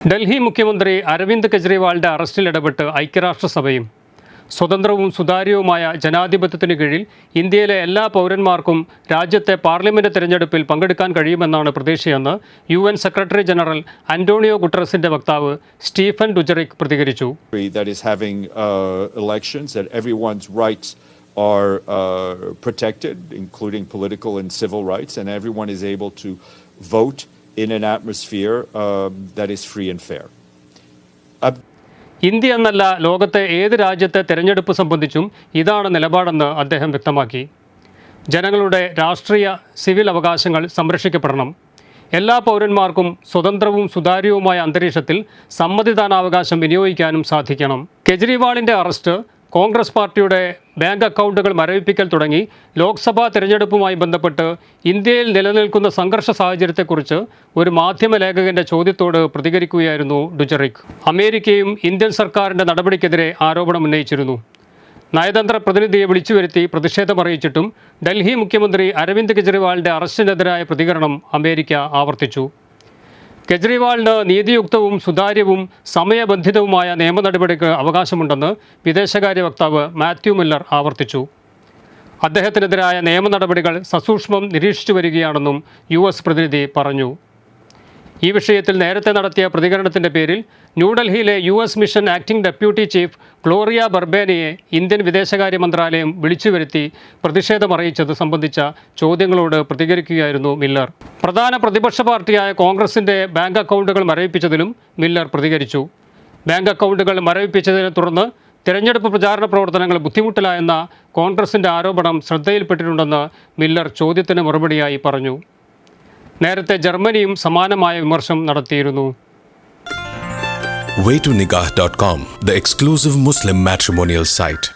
ഡൽഹി മുഖ്യമന്ത്രി അരവിന്ദ് കെജ്രിവാളിന്റെ അറസ്റ്റിൽ ഇടപെട്ട് ഐക്യരാഷ്ട്രസഭയും സ്വതന്ത്രവും സുതാര്യവുമായ ജനാധിപത്യത്തിനു കീഴിൽ ഇന്ത്യയിലെ എല്ലാ പൗരന്മാർക്കും രാജ്യത്തെ പാർലമെന്റ് തെരഞ്ഞെടുപ്പിൽ പങ്കെടുക്കാൻ കഴിയുമെന്നാണ് പ്രതീക്ഷയെന്ന് U N secretary general Antonio ഗുട്ടറസിന്റെ വക്താവ് സ്റ്റീഫൻ ഡുജറിക് പ്രതികരിച്ചു. Uh, are uh, protected, including political and civil rights, and everyone is able to vote in an atmosphere uh, that is free and fair. India എന്നല്ല ലോകത്തെ ഏത് രാജ്യത്തെ തെരഞ്ഞെടുപ്പ് സംബന്ധിച്ചും ഇതാണ് നിലപാടെന്ന് അദ്ദേഹം വ്യക്തമാക്കി. ജനങ്ങളുടെ രാഷ്ട്രീയ സിവിൽ അവകാശങ്ങൾ സംരക്ഷിക്കപ്പെടണം. എല്ലാ പൗരന്മാർക്കും സ്വതന്ത്രവും സുതാര്യവുമായ അന്തരീക്ഷത്തിൽ സമ്മതിദാനാവകാശം വിനിയോഗിക്കാനും സാധിക്കണം. കെജ്രിവാളിന്റെ അറസ്റ്റ് കോൺഗ്രസ് പാർട്ടിയുടെ ബാങ്ക് അക്കൗണ്ടുകൾ മരവിപ്പിക്കൽ തുടങ്ങി ലോക്സഭാ തിരഞ്ഞെടുപ്പുമായി ബന്ധപ്പെട്ട് ഇന്ത്യയിൽ നിലനിൽക്കുന്ന സംഘർഷ സാഹചര്യത്തെക്കുറിച്ച് ഒരു മാധ്യമ ലേഖകന്റെ ചോദ്യത്തോട് പ്രതികരിക്കുകയായിരുന്നു ഡുജറിക്. അമേരിക്കയും ഇന്ത്യൻ സർക്കാരിന്റെ നടപടിക്കെതിരെ ആരോപണം ഉന്നയിച്ചിരുന്നു. നയതന്ത്ര പ്രതിനിധിയെ വിളിച്ചു വരുത്തി പ്രതിഷേധമറിയിച്ചിട്ടും ഡൽഹി മുഖ്യമന്ത്രി അരവിന്ദ് കെജ്രിവാളിന്റെ അറസ്റ്റിനെതിരായ പ്രതികരണം അമേരിക്ക ആവർത്തിച്ചു. കെജ്രിവാളിന് നീതിയുക്തവും സുതാര്യവും സമയബന്ധിതവുമായ നിയമ നടപടിക്ക് അവകാശമുണ്ടെന്ന് വിദേശകാര്യ വക്താവ് മാത്യു മില്ലർ ആവർത്തിച്ചു. അദ്ദേഹത്തിനെതിരായ നിയമ നടപടികൾ സസൂക്ഷ്മം നിരീക്ഷിച്ചു വരികയാണെന്നും യു പ്രതിനിധി പറഞ്ഞു. ഈ വിഷയത്തിൽ നേരത്തെ നടത്തിയ പ്രതികരണത്തിന്റെ പേരിൽ ന്യൂഡൽഹിയിലെ U S mission acting deputy chief Gloria ബർബേനയെ Indian വിദേശകാര്യ മന്ത്രാലയം വിളിച്ചു വരുത്തി പ്രതിഷേധമറിയിച്ചത് സംബന്ധിച്ച ചോദ്യങ്ങളോട് പ്രതികരിക്കുകയായിരുന്നു മില്ലർ. പ്രധാന പ്രതിപക്ഷ പാർട്ടിയായ കോൺഗ്രസിന്റെ ബാങ്ക് അക്കൗണ്ടുകൾ മരവിപ്പിച്ചതിലും മില്ലർ പ്രതികരിച്ചു. ബാങ്ക് അക്കൗണ്ടുകൾ മരവിപ്പിച്ചതിനെ തുടർന്ന് തിരഞ്ഞെടുപ്പ് പ്രചാരണ പ്രവർത്തനങ്ങൾ ബുദ്ധിമുട്ടിലായെന്ന കോൺഗ്രസിന്റെ ആരോപണം ശ്രദ്ധയിൽപ്പെട്ടിട്ടുണ്ടെന്ന് മില്ലർ ചോദ്യത്തിന് മറുപടിയായി പറഞ്ഞു. നേരത്തെ ജർമ്മനിയും സമാനമായ വിമർശനം നടത്തിയിരുന്നു waytonikah.com, the exclusive Muslim matrimonial site.